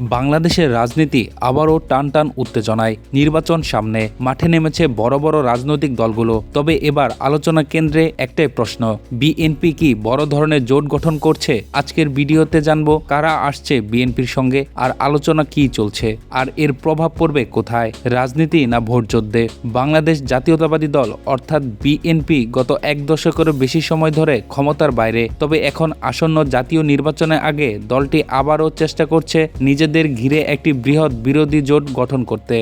বাংলাদেশের রাজনীতি আবারও টান টান উত্তেজনায়। নির্বাচন সামনে, মাঠে নেমেছে বড় বড় রাজনৈতিক দলগুলো। তবে এবার আলোচনা কেন্দ্রে একটাই প্রশ্ন, বিএনপি কি বড় ধরনের জোট গঠন করছে? আজকের ভিডিওতে জানব কারা আসছে বিএনপির সঙ্গে আর আলোচনা কি চলছে? আর এর প্রভাব পড়বে কোথায়? রাজনীতি না ভোট যুদ্ধে? বাংলাদেশ জাতীয়তাবাদী দল, অর্থাৎ বিএনপি, গত এক দশকেরও বেশি সময় ধরে ক্ষমতার বাইরে। তবে এখন আসন্ন জাতীয় নির্বাচনের আগে দলটি আবারও চেষ্টা করছে নিজেদের ঘিরে একটি বৃহৎ বিরোধী জোট গঠন করতে।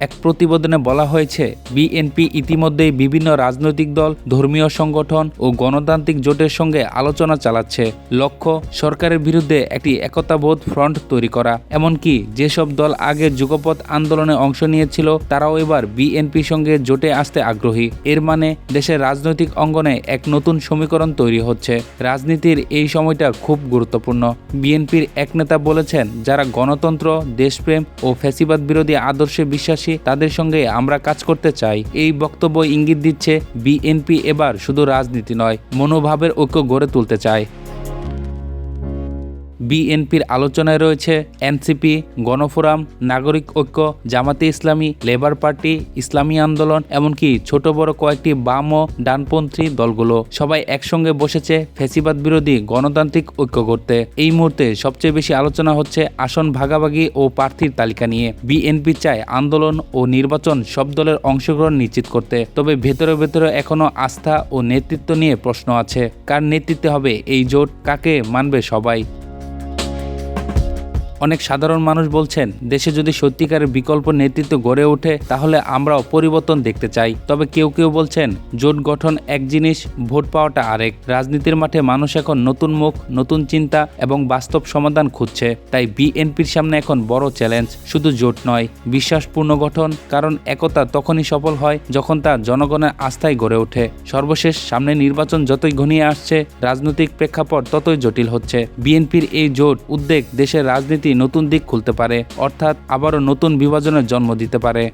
এক প্রতিবেদনে বলা হয়েছে বিএনপি ইতিমধ্যেই বিভিন্ন রাজনৈতিক দল, ধর্মীয় সংগঠন ও গণতান্ত্রিক জোটের সঙ্গে আলোচনা চালাচ্ছে। লক্ষ্য, সরকারের বিরুদ্ধে একটি একতাবোধ ফ্রন্ট তৈরি করা। এমনকি যেসব দল আগে যুগপথ আন্দোলনে অংশ নিয়েছিল, তারাও এবার বিএনপির সঙ্গে জোটে আসতে আগ্রহী। এর মানে দেশের রাজনৈতিক অঙ্গনে এক নতুন সমীকরণ তৈরি হচ্ছে। রাজনীতির এই সময়টা খুব গুরুত্বপূর্ণ। বিএনপির এক নেতা বলেছেন, যারা গণতন্ত্র, দেশপ্রেম ও ফ্যাসিবাদ বিরোধী আদর্শে বিশ্বাসী তাদের সঙ্গে আমরা কাজ করতে চাই। এই বক্তব্য ইঙ্গিত দিচ্ছে, বিএনপি এবার শুধু রাজনীতি নয়, মনোভাবের ঐক্য গড়ে তুলতে চায়। বিএনপির আলোচনায় রয়েছে এনসিপি, গণফোরাম, নাগরিক ঐক্য, জামাতে ইসলামী, লেবার পার্টি, ইসলামী আন্দোলন, এমনকি ছোট বড় কয়েকটি বাম ও ডানপন্থী দলগুলো। সবাই একসঙ্গে বসেছে ফেসিবাদ বিরোধী গণতান্ত্রিক ঐক্য করতে এই মুহূর্তে সবচেয়ে বেশি আলোচনা হচ্ছে আসন ভাগাভাগি ও প্রার্থীর তালিকা নিয়ে। বিএনপি চায় আন্দোলন ও নির্বাচন সব দলের অংশগ্রহণ নিশ্চিত করতে। তবে ভেতরে ভেতরে এখনও আস্থা ও নেতৃত্ব নিয়ে প্রশ্ন আছে। কার নেতৃত্বে হবে এই জোট, কাকে মানবে সবাই? অনেক সাধারণ মানুষ বলছেন, দেশে যদি সত্যিকারের বিকল্প নেতৃত্ব গড়ে ওঠে, তাহলে আমরাও পরিবর্তন দেখতে চাই। তবে কেউ কেউ বলছেন, জোট গঠন এক জিনিস, ভোট পাওয়াটা আরেক। রাজনীতির মাঠে মানুষ এখন নতুন মুখ, নতুন চিন্তা এবং বাস্তব সমাধান খুঁজছে। তাই বিএনপির সামনে এখন বড় চ্যালেঞ্জ, শুধু জোট নয়, বিশ্বাসপূর্ণ গঠন, কারণ একতা তখনই সফল হয় যখন তা জনগণের আস্থায় গড়ে ওঠে। সর্বশেষ, সামনে নির্বাচন যতই ঘনিয়ে আসছে, রাজনৈতিক প্রেক্ষাপট ততই জটিল হচ্ছে। বিএনপির এই জোট উদ্বেগ দেশের রাজনীতি নতুন দিক খুলতে পারে অর্থাৎ আবারও নতুন বিভাজনের জন্ম দিতে পারে।